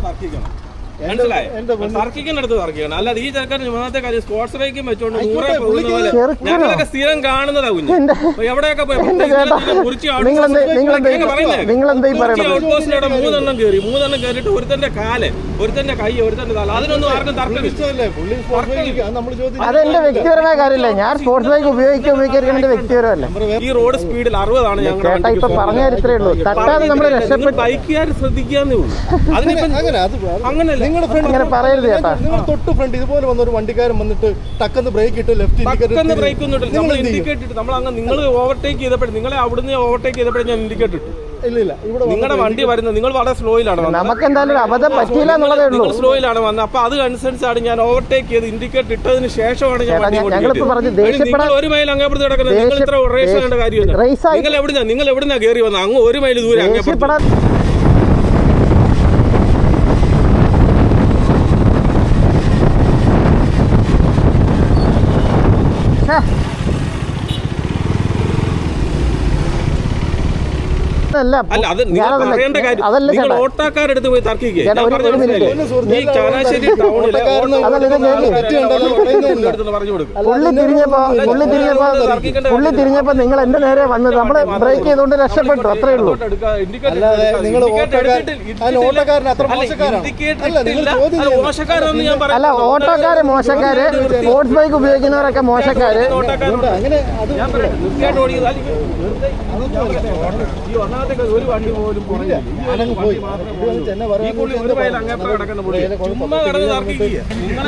തർക്കിക്കുന്നിടത്ത് തർക്കിക്കണം മനസ്സിലായോ? തർക്കിക്കുന്നിടത്ത് തർക്കിക്കണം. അല്ലാതെ ഈ ചെറുക്കൻ മൂന്നാമത്തെ കാര്യം സ്പോർട്സ് ബൈക്കും വെച്ചോണ്ട് നൂറെ പോകുന്ന പോലെ ചെറുക്കനോ? ഞങ്ങളൊക്കെ സ്ഥിരം കാണുന്നതാ കുഞ്ഞ്. എന്റെ- അപ്പൊ എവിടെയൊക്കെ പോയി? ഔട്ട്പോസ്റ്റിലൂടെ മൂന്നെണ്ണം കയറി മൂന്നെണ്ണം കയറിയിട്ട് ഒരുത്തന്റെ കാൽ ഒരുത്തന്റെ കൈ ഒരുത്തന്റെ തല. അതിനൊന്നും ആർക്കും അതെന്റെ വ്യക്തിപരമായ കാര്യമല്ല. ഞാൻ സ്പോർട്സ് ബൈക്ക് ഉപയോഗിക്കുക ഉപയോഗിക്കാൻ എന്റെ വ്യക്തിപരമല്ല. ഈ റോഡ് സ്പീഡിൽ അറുപതാണ് ഞങ്ങളുടെ ചേട്ടാ ഇപ്പൊ പറഞ്ഞ ഇത്രേ ഉള്ളൂ. തട്ടാതെ നമ്മൾ രക്ഷപ്പെട്ടു ബൈക്കുകാർ ശ്രദ്ധിക്കാന്നേ ഉള്ളൂ. അതിനിപ്പോ അങ്ങനെ അത് അങ്ങനല്ല. നിങ്ങളുടെ ഫ്രണ്ട് അങ്ങനെ പറയരുത് ചേട്ടാ. നിങ്ങൾ തൊട്ട് ഫ്രണ്ട് ഇതുപോലെ വന്ന ഒരു വണ്ടിക്കാരൻ വന്നിട്ട് ടക്കന്ന് ബ്രേക്ക് ഇട്ട് ലെഫ്റ്റ് ബ്രേക്ക് ഒന്നും ഇട്ടില്ല. നമ്മൾ ഇൻഡിക്കേറ്റ് ഇട്ട് നമ്മൾ അങ്ങ് നിങ്ങൾ ഓവർടേക്ക് ചെയ്തപ്പോഴും നിങ്ങളെ അവിടുന്ന് ഓവർടേക്ക് ചെയ്തപ്പോഴും ഞാൻ ഇൻഡിക്കേറ്റ് ഇട്ടു. ഇല്ല ഇല്ല. ഇവിടെ നിങ്ങളുടെ വണ്ടി വരുന്നത് നിങ്ങൾ വളരെ സ്ലോയിലാണ് നമുക്ക് എന്തായാലും ഒരു അബദ്ധം പറ്റിയില്ല എന്നുള്ളതേ ഉള്ളൂ. സ്ലോയിലാണ് വന്നത്. അപ്പൊ അത് അനുസരിച്ചാണ് ഞാൻ ഓവർടേക്ക് ചെയ്ത് ഇൻഡിക്കേറ്റ് ഇട്ടതിന് ശേഷമാണ് ഞാൻ നിങ്ങൾ ഒരു മൈൽ അങ്ങേപ്പുറത്ത് കിടക്കുന്നത്. നിങ്ങൾ ഇത്ര റേസ് ചെയ്യേണ്ട കാര്യമില്ല നിങ്ങൾ എവിടുന്നാ നിങ്ങൾ എവിടുന്നാ കയറി വന്നത്? അങ്ങ് ഒരു മൈൽ ദൂരെ അങ്ങേപ്പുറത്ത്. അല്ല അത് നിങ്ങൾ പറയേണ്ട കാര്യം. നിങ്ങൾ പോയി തർക്കിക്കുക പുള്ളി തിരിഞ്ഞപ്പോ പുള്ളി തിരിഞ്ഞപ്പോ പുള്ളി തിരിഞ്ഞപ്പോ നിങ്ങൾ എന്റെ നേരെ വന്നത് നമ്മൾ ബ്രേക്ക് ചെയ്തുകൊണ്ട് രക്ഷപ്പെട്ടു. അത്രേ ഉള്ളൂ. അല്ല ഓട്ടോക്കാര് മോശക്കാര് സ്പോർട്സ് ബൈക്ക് ഉപയോഗിക്കുന്നവരൊക്കെ മോശക്കാര്. അങ്ങനെ ഒരു വണ്ടി പോലും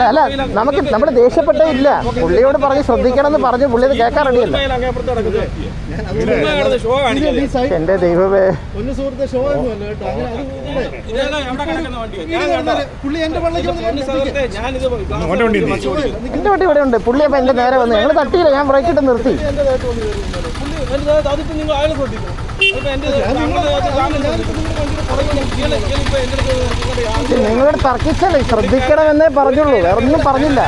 അല്ല നമുക്ക് നമ്മുടെ ദേഷ്യപ്പെട്ടേ ഇല്ല പുള്ളിയോട് പറഞ്ഞ് ശ്രദ്ധിക്കണം എന്ന് പറഞ്ഞ് പുള്ളി ഇത് ഈ എന്റെ ദൈവമേ ഒന്ന് സുഹൃത്തെ ഷോ എന്റെ വണ്ടി ഓടിച്ചത്. എന്റെ വണ്ടി ഇവിടെ ഉണ്ട് പുള്ളി അപ്പൊ എന്റെ നേരെ വന്നു ഞങ്ങൾ തട്ടിയില്ല ഞാൻ ബ്രേക്കിട്ട് നിർത്തി അതിപ്പോ നിങ്ങൾ അയാളെ ശ്രദ്ധിക്കണം. അതിപ്പോ നിങ്ങളുടെ തർക്കിച്ചല്ലേ? ശ്രദ്ധിക്കണമെന്നേ പറഞ്ഞുള്ളൂ. വേറെ ഒന്നും പറഞ്ഞില്ല.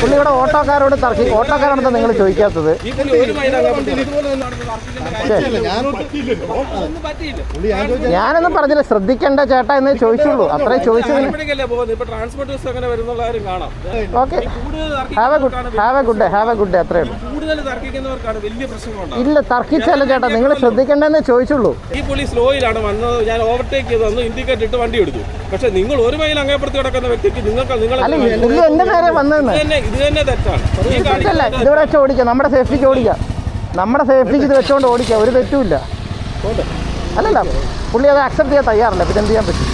പുള്ളി ഇവിടെ ഓട്ടോക്കാരോട് തർക്കി ഓട്ടോക്കാരാണെന്താ നിങ്ങൾ ചോദിക്കാത്തത്. ഞാനൊന്നും പറഞ്ഞില്ല. ശ്രദ്ധിക്കേണ്ട ചേട്ടാ എന്നേ ചോദിച്ചുള്ളൂ. അത്രേ കാണാം okay. Have a good day have a good have a good അത്രേ ഉള്ളൂ. ഇല്ല തർക്കിച്ചല്ല ചേട്ടാ. നിങ്ങൾ ശ്രദ്ധിക്കേണ്ടെന്നേ ചോദിച്ചുള്ളൂ. ഈ പുള്ളി സ്ലോയിലാണ് വന്നത്. ഞാൻ ഓവർടേക്ക് ചെയ്ത് വന്നു ഇൻഡിക്കേറ്റ് ഇട്ട് വണ്ടി എടുത്തു. പക്ഷെ നിങ്ങൾ ഒരു മൈൽ അങ്ങേപ്പുറത്ത് കിടക്കുന്ന വ്യക്തിക്ക് നിങ്ങൾക്ക് നിങ്ങൾ ഇത് തന്നെ തെറ്റാണ്. ഇതിവിടെ വെച്ച് ഓടിക്കാം. നമ്മുടെ സേഫ്റ്റിക്ക് ഓടിക്കാം. നമ്മുടെ സേഫ്റ്റിക്ക് ഇത് വെച്ചുകൊണ്ട് ഓടിക്കാം. ഒരു തെറ്റുമില്ല അല്ലല്ല പുള്ളി അത് അക്സെപ്റ്റ് ചെയ്യാൻ തയ്യാറല്ല. പിന്നെ എന്ത് ചെയ്യാൻ പറ്റും?